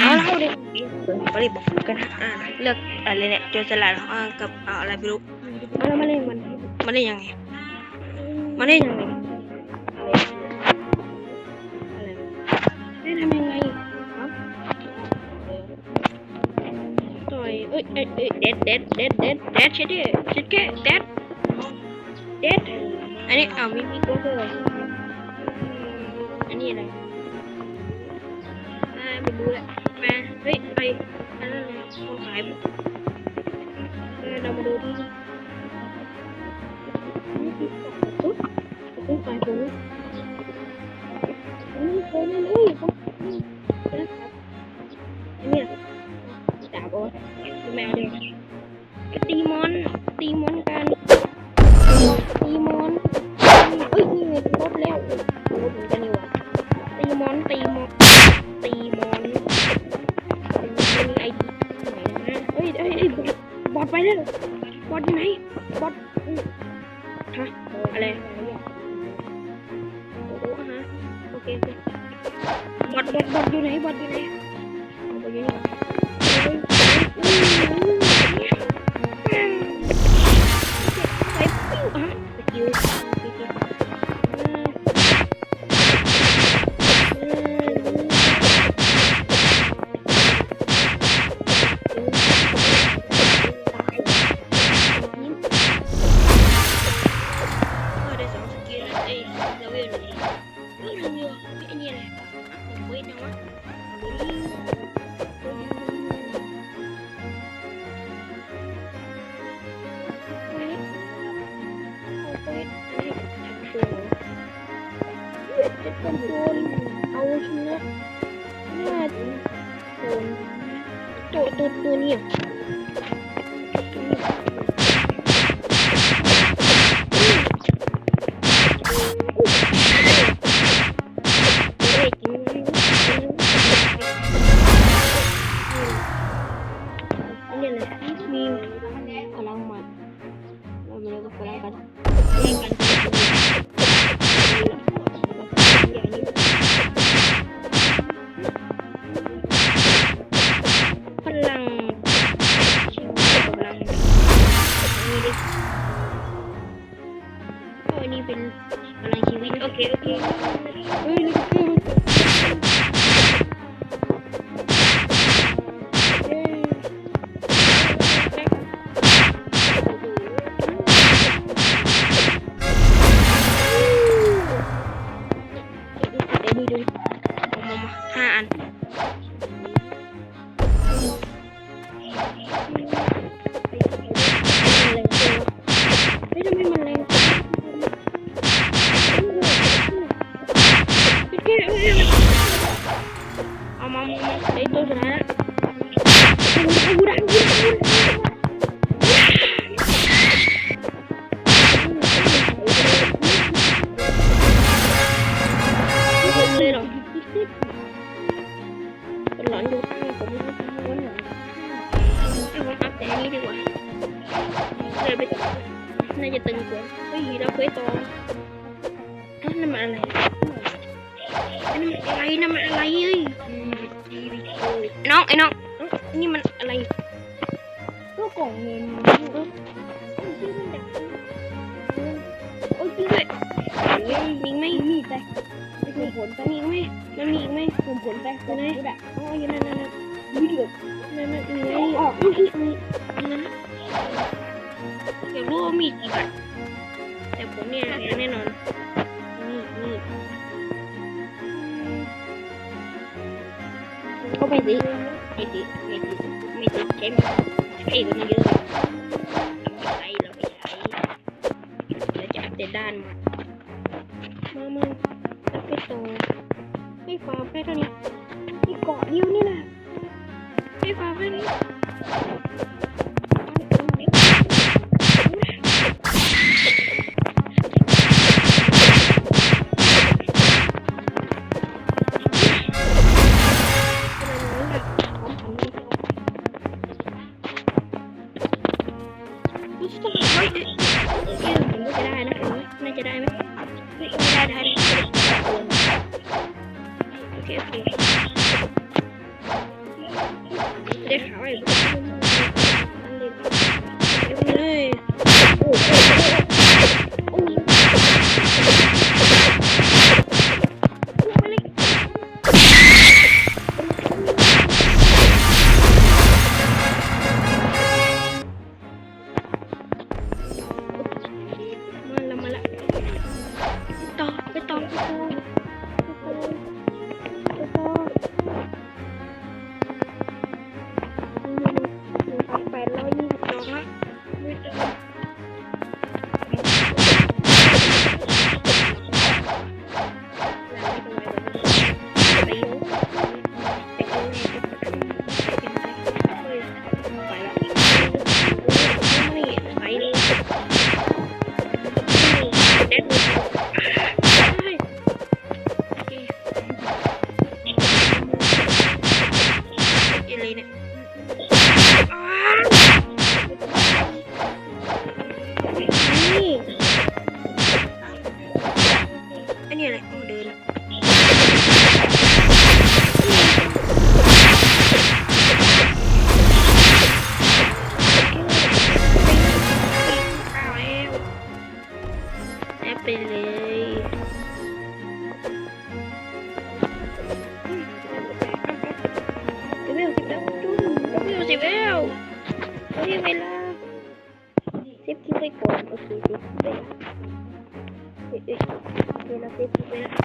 เอาเล่าดิบริบอกกันนะอ่าเลือกอะไรเนี่ยโจรสลัดอ่ากับอ่าอะไรไม่รู้เอาแล้วมาเล่นมันมาเล่นยังไงมาเล่นยังไงอะไรเล่นทำยังไงครับต่อยเอ้ยเอ้ยเด็ดเด็ดเด็ดเด็ดเด็ดเช็ดดิเช็ดแค่เด็ดเด็ดอันนี้อ้าวมีมีตัวเพิ่มอันนี้อะไร ไม่รู้แหละแมาเฮ้ยไปอันนั้นเลยคนขายเออเรามาดูที่ปุ๊บปุ๊บขายผมอันนี้เคยเล่นเฮ้ยผมนะครับอันนี้ดาบอาแมวเดียตีมอนตีมอนกัน โอเคโอเค เอาชนะน่าจะโดนตัวตัวตัวนี้อะนี่ยมีพลังมัดเราไมาเล่นกับพลังกันเล่นกัน เลยไปต่อน่าจะตึงกว่าเฮ้ยเราเคยต่อนั่นมันอะไรนั่นมันอะไรนั่นมันอะไรเอ้ยน้องไอ้น้องนี่มันอะไรก็กล่องเงินโอ้ยจริงด้วยมีไหมมีไปมีผลมีไหมมันมีอีกไหมส่งผลไปอยู่ไหนกูด่ะอ๋ออยู่นั่นนั่นนั่นวิดีโอนั่นนั่นมีไหมออกมีอีกมีนั่น อยากรู้ว่ามีกี่บาทแต่ผมเนี่ยแน่นอนนี่นี่ก็ไม่ติไม่ติดไม่ติดไม่ติดใช่ไหมใช่มันเยอะเราไม่ใช้เราไม่ใช้เราจะอัปเดตด้านมามามาอัปเดตต่อให้ฟาร์มแค่เท่านี้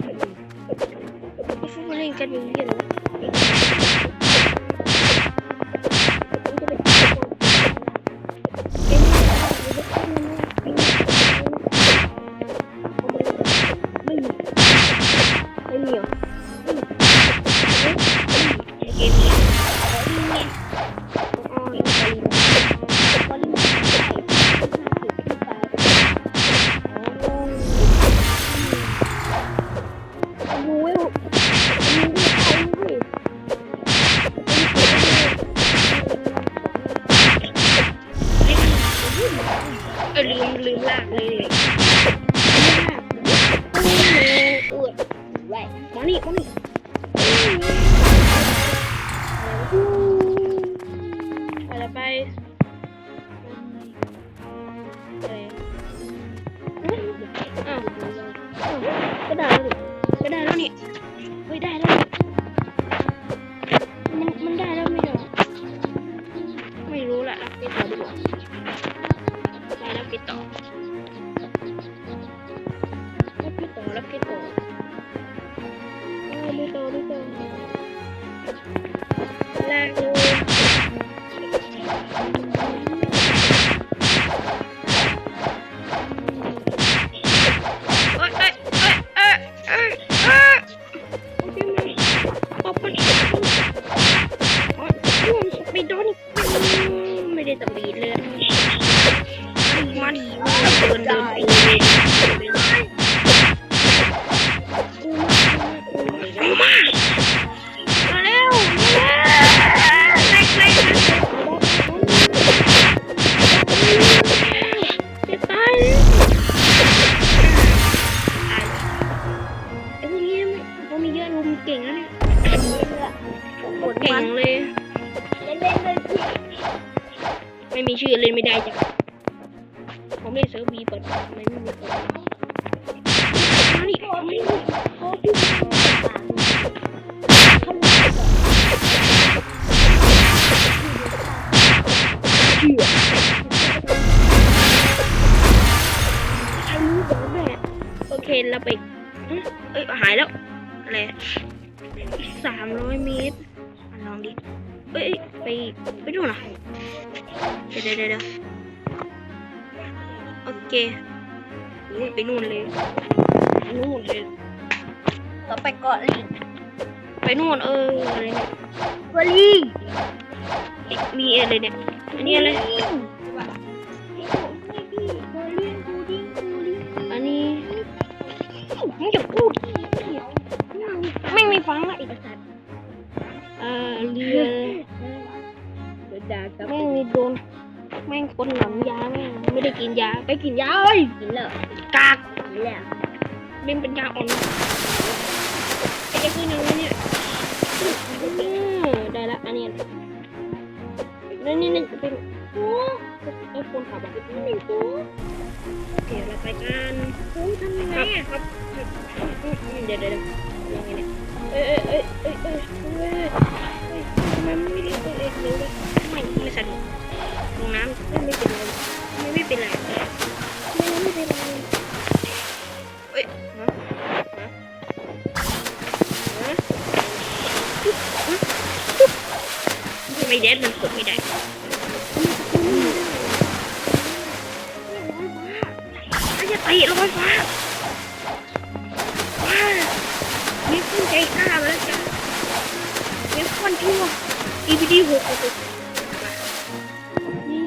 คิวไปละเอ้ รับไม่มีชื่อเล่นไม่ได้จ้ะผมเล่นเซิร์ฟบีเปิดไม่ไม่มีเปิดมาดิมาดิโอ้พี่ใครรู้แม่โอเคเราไปเอ้ยหายแล้วอะไรสามร้อยเมตรลองดิเอ้ยเอ้ยไปไปดูหน่อย เดี๋ยวเดี๋ยวเดี๋ยวโอเคอุ้ยไปนู่นเลยนู่นเลยเราไปเกาะลิงไปนู่นเอออะไรเนี่ยบอลลิงมีอะไรเนี่ยอันนี้อะไรอันนี้มึงจะพูดไม่มีฟังละอีกสัตว์เอ่อเรือดาครับแม่งนี่โดน แม่งคนหนำยาแม่งไม่ได้กินยาไปกินยาเอ้ยกินแล้วกากกินแล้วเล่นเป็นยาอ่อนไอ้จะขึ้นยังไงเนี่ยอืมได้ละอันนี้แล้วนี่นี่จะเป็นโอ้ไอโฟนขับแบบนี้หนึ่งตัวโอเคเราไปกันโอ้ทำยังไงครับอะครับครับอืมอืมเดี๋ยวเดี๋ยวเดี๋ยวยังไงเนี่ยเอ้ยเอ้ยเอ้ยเอ้ย ตีลอยฟ้าว้ามีคนใจกล้ามาแล้วจ้ะมีคนชั่ว DVD หกหกนี่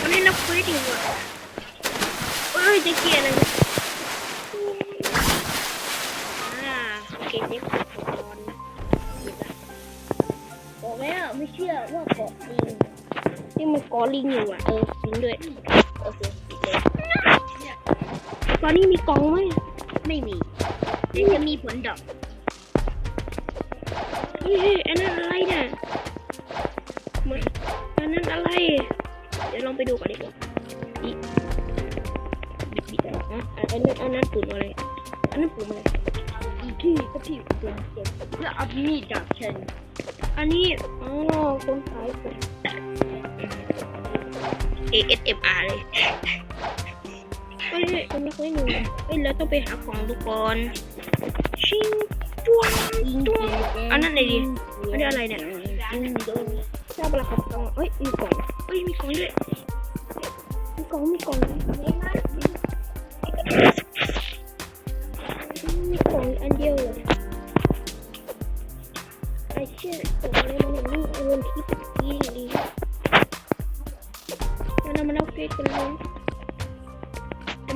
มันให้นับเควสอยู่อ่ะเอ้เกียดอะไรเลยอ่าโอเคเด็กอุปกรณ์หยิบละบอกแล้วไม่เชื่อว่าเกาะจริงนี่มันกอลิงอยู่อะเออจริงด้วยโอเคปิดเลยตอนนี้มีกล่องไหมไม่มีนี่จะมีผลดอกเฮ้ยเฮ้ยอันนั้นอะไรเนี่ยมันอันนั้นอะไร เดี๋ยวลองไปดูก่อนดีกว่า อีบิดบิดอะอันนั้นอันนั้นปุ่มอะไรอันนั้นปุ่มอะไรที่ก็ที่ปลี่ยนเปลี่ยนเพื่อเอามีดดาบฉันอันนี้อ๋อคนขายปุ่ม ASMR เลยเฮ้ยเฮ้ยคนนี้คนนี้หนึ่งเฮ้ยเราต้องไปหาของทุกคนชิงจ้วงจ้วงอันนั้นไหนดีอันนี้อะไรเนี่ยยิงโดนทราบราคาตังเอ้ยมีกล่องเอ้ยมีกล่องด้วยมีกล่องมีกล่อง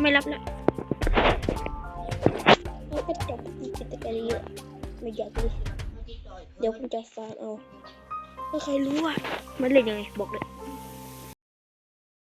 ไม่รับละเราก็จบกิจกรรมเยอะไม่อยากเลยเดี๋ยวคุณจะฟังเอาถ้าใครรู้อะมันเล่นยังไงบอกเลย